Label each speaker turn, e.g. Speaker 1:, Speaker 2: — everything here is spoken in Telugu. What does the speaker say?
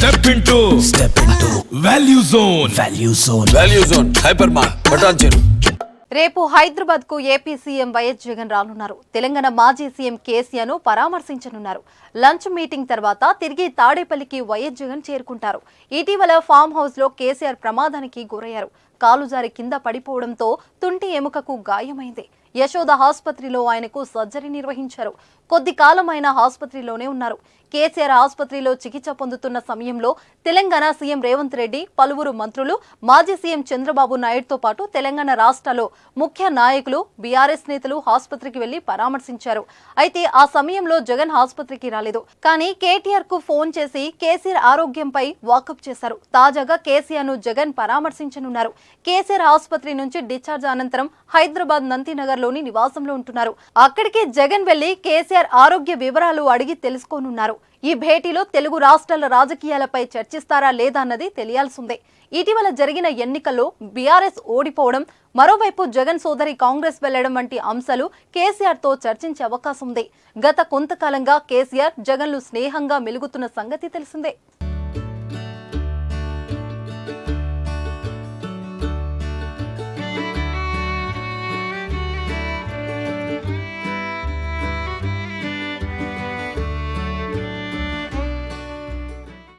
Speaker 1: Step into
Speaker 2: step into
Speaker 1: value zone
Speaker 2: value zone
Speaker 3: value zone hyper mart బటాన్ చెరు
Speaker 4: రేపు హైదరాబాద్కు ఏపీ సీఎం వైఎస్ జగన్ రానున్నారు. తెలంగాణ మాజీ సీఎం కేసీఆర్ను పరామర్శించనున్నారు. లంచ్ మీటింగ్ తర్వాత తిరిగి తాడేపల్లికి వైఎస్ జగన్ చేరుకుంటారు. ఇటీవల ఫామ్ హౌస్లో కేసీఆర్ ప్రమాదానికి గురయ్యారు. కాలు జారి కింద పడిపోవడంతో తుంటి ఎముకకు గాయమైంది. యశోద ఆసుపత్రిలో ఆయనకు సర్జరీ నిర్వహించారు. కొద్ది కాలం ఆయన ఆసుపత్రిలోనే ఉన్నారు. కేసీఆర్ ఆసుపత్రిలో చికిత్స పొందుతున్న సమయంలో తెలంగాణ సీఎం రేవంత్ రెడ్డి పలువురు మంత్రులు మాజీ సీఎం చంద్రబాబు నాయుడుతో పాటు తెలంగాణ రాష్ట్రాల్లో ముఖ్య నాయకులు బీఆర్ఎస్ నేతలు ఆసుపత్రికి వెళ్ళి పరామర్శించారు. అయితే ఆ సమయంలో జగన్ ఆసుపత్రికి రాలేదు. కానీ కేటీఆర్కు ఫోన్ చేసి కేసీఆర్ ఆరోగ్యంపై వాకప్ చేశారు. తాజాగా కేసీఆర్ను జగన్ పరామర్శించనున్నారు. కేసీఆర్ ఆసుపత్రి నుంచి డిశ్చార్జ్ అనంతరం హైదరాబాద్ నందినగర్లోని నివాసంలో ఉంటున్నారు. అక్కడికి జగన్ వెళ్ళి కేసీఆర్ ఆరోగ్య వివరాలు అడిగి తెలుసుకోనున్నారు. ఈ భేటీలో తెలుగు రాష్ట్రాల రాజకీయాలపై చర్చిస్తారా లేదా అన్నది తెలియాల్సిందే. ఇటీవల జరిగిన ఎన్నికల్లో బీఆర్ఎస్ ఓడిపోవడం మరోవైపు జగన్ సోదరి కాంగ్రెస్ వెళ్ళడం వంటి అంశాలు కేసీఆర్తో చర్చించే అవకాశం ఉంది. గత కొంతకాలంగా కేసీఆర్ జగన్లు స్నేహంగా మెలుగుతున్న సంగతి తెలిసిందే.